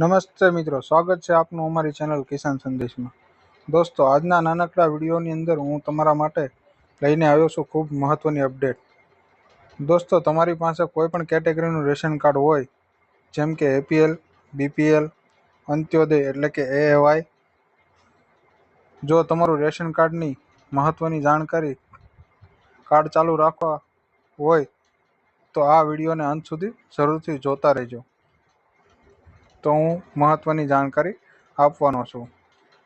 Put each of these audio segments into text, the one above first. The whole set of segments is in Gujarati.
નમસ્તે મિત્રો, સ્વાગત છે આપનું અમારી ચેનલ કિસાન સંદેશમાં. દોસ્તો, આજના નાનકડા વિડીયોની અંદર હું તમારા માટે લઈને આવ્યો છું ખૂબ મહત્ત્વની અપડેટ દોસ્તો, તમારી પાસે કોઈ પણ કેટેગરીનું રેશન કાર્ડ હોય, જેમ કે એપીએલ બીપીએલ અંત્યોદય એટલે કે એએવાય જો તમારું રેશન કાર્ડની મહત્ત્વની જાણકારી કાર્ડ ચાલુ રાખવા હોય, તો આ વિડીયોને અંત સુધી જરૂરથી જોતા રહેજો. તો હું મહત્ત્વની જાણકારી આપવાનો છું.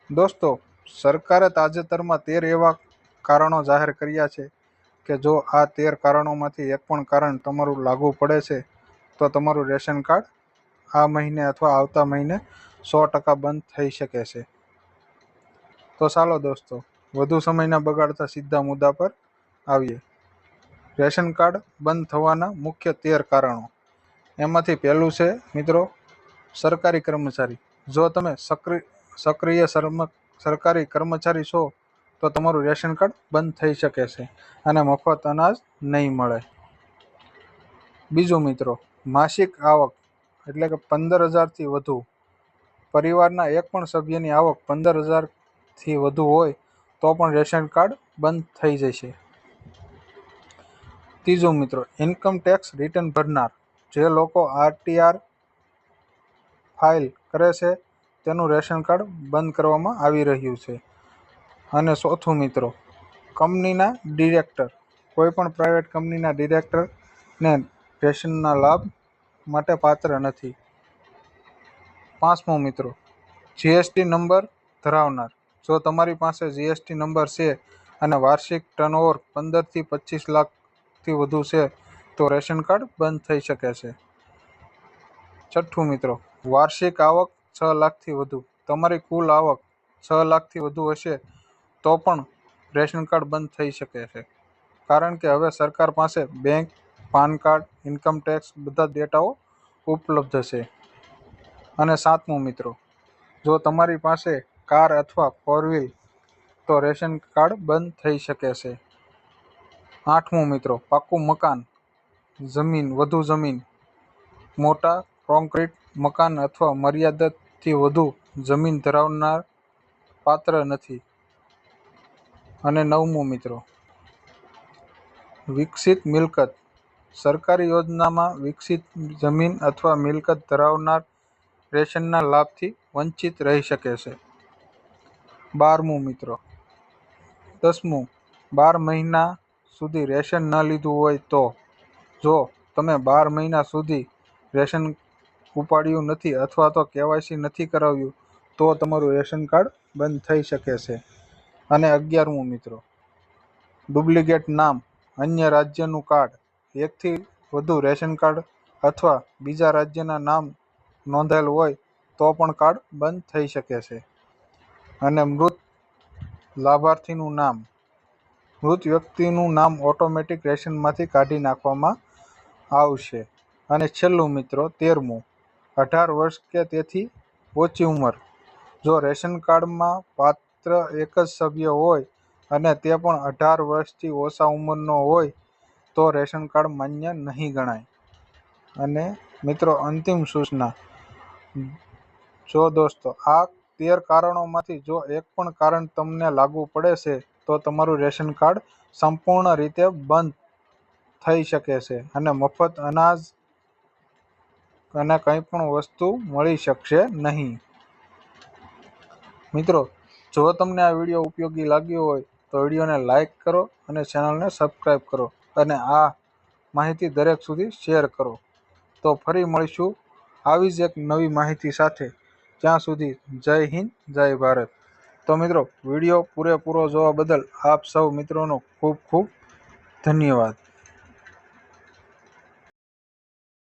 દોસ્તો, સરકારે તાજેતરમાં તેર એવા કારણો જાહેર કર્યા છે કે જો આ તેર કારણોમાંથી એક પણ કારણ તમારું લાગુ પડે છે, તો તમારું રેશન કાર્ડ આ મહિને અથવા આવતા મહિને સો ટકા બંધ થઈ શકે છે. તો ચાલો દોસ્તો, વધુ સમયના બગાડતા સીધા મુદ્દા પર આવીએ. રેશન કાર્ડ બંધ થવાના મુખ્ય તેર કારણો. એમાંથી પહેલું છે, મિત્રો સરકારી કર્મચારી. જો તમે સક્રિય સક્રિય સરકારી કર્મચારી છો, તો તમારું રેશન કાર્ડ બંધ થઈ શકે છે અને મફત અનાજ નહીં મળે. બીજું મિત્રો, માસિક આવક એટલે કે પંદર હજારથી વધુ. પરિવારના એક પણ સભ્યની આવક પંદર હજારથી વધુ હોય, તો પણ રેશન કાર્ડ બંધ થઈ જશે. ત્રીજું મિત્રો ઇન્કમ ટેક્સ રિટર્ન ભરનાર. જે લોકો આરટીઆર ફાઇલ કરે છે, તેનું રેશન કાર્ડ બંધ કરવામાં આવી રહ્યું છે. અને ચોથું મિત્રો, કંપનીના ડિરેક્ટર કોઈપણ પ્રાઇવેટ કંપનીના ડિરેક્ટરને રેશનના લાભ માટે પાત્ર નથી. પાંચમું મિત્રો, જીએસટી નંબર ધરાવનાર. જો તમારી પાસે જીએસટી નંબર છે અને વાર્ષિક ટર્નઓવર પંદરથી પચીસ લાખથી વધુ છે, તો રેશન કાર્ડ બંધ થઈ શકે છે. છઠ્ઠું મિત્રો વાર્ષિક આવક છ લાખથી વધુ. તમારી કુલ આવક છ લાખથી વધુ હશે તો પણ રેશન કાર્ડ બંધ થઈ શકે છે. કારણ કે હવે સરકાર પાસે bank, PAN card, income tax બધા ડેટાઓ ઉપલબ્ધ છે. અને સાતમું મિત્રો, જો તમારી પાસે કાર અથવા ફોર વ્હીલ તો રેશન કાર્ડ બંધ થઈ શકે છે. આઠમું મિત્રો પાક્કું મકાન, જમીન, વધુ જમીન, મોટા કોન્ક્રીટ મકાન અથવા મર્યાદાથી વધુ જમીન ધરાવનાર પાત્ર નથી. અને નવમું મિત્રો, વિકસિત મિલકત. સરકારી યોજનામાં વિકસિત જમીન અથવા મિલકત ધરાવનાર રેશનના લાભથી વંચિત રહી શકે છે. બારમું મિત્રો, દસમું, બાર મહિના સુધી રેશન ન લીધું હોય તો, જો તમે બાર મહિના સુધી રેશન ઉપાડ્યું નથી અથવા તો કેવાયસી નથી કરાવ્યું, તો તમારું રેશન કાર્ડ બંધ થઈ શકે છે. અને અગિયારમું મિત્રો, ડુપ્લિકેટ નામ અન્ય રાજ્યનું કાર્ડ, એકથી વધુ રેશન કાર્ડ અથવા બીજા રાજ્યના નામ નોંધાયેલ હોય તો પણ કાર્ડ બંધ થઈ શકે છે. અને મૃત લાભાર્થીનું નામ, મૃત વ્યક્તિનું નામ ઓટોમેટિક રેશનમાંથી કાઢી નાખવામાં આવશે. અને છેલ્લું મિત્રો, તેરમું અઢાર વર્ષ કે તેથી ઓછી ઉંમર. જો રેશન કાર્ડમાં પાત્ર એક જ સભ્ય હોય અને તે પણ અઢાર વર્ષથી ઓછા ઉંમરનો હોય, તો રેશન કાર્ડ માન્ય નહીં ગણાય. અને મિત્રો, અંતિમ સૂચના. જો દોસ્તો, આ તેર કારણોમાંથી જો એક પણ કારણ તમને લાગુ પડે છે, તો તમારું રેશન કાર્ડ સંપૂર્ણ રીતે બંધ થઈ શકે છે અને મફત અનાજ અને કંઈ પણ વસ્તુ મળી શકશે નહીં. મિત્રો, જો તમને આ વીડિયો ઉપયોગી લાગ્યો હોય, તો વિડીયોને લાઈક કરો અને ચેનલને સબસ્ક્રાઈબ કરો અને આ માહિતી દરેક સુધી શેર કરો. તો ફરી મળીશું આવી જ એક નવી માહિતી સાથે. ત્યાં સુધી જય હિન્દ, જય ભારત. તો મિત્રો, વીડિયો પૂરેપૂરો જોવા બદલ આપ સૌ મિત્રોનો ખૂબ ખૂબ ધન્યવાદ.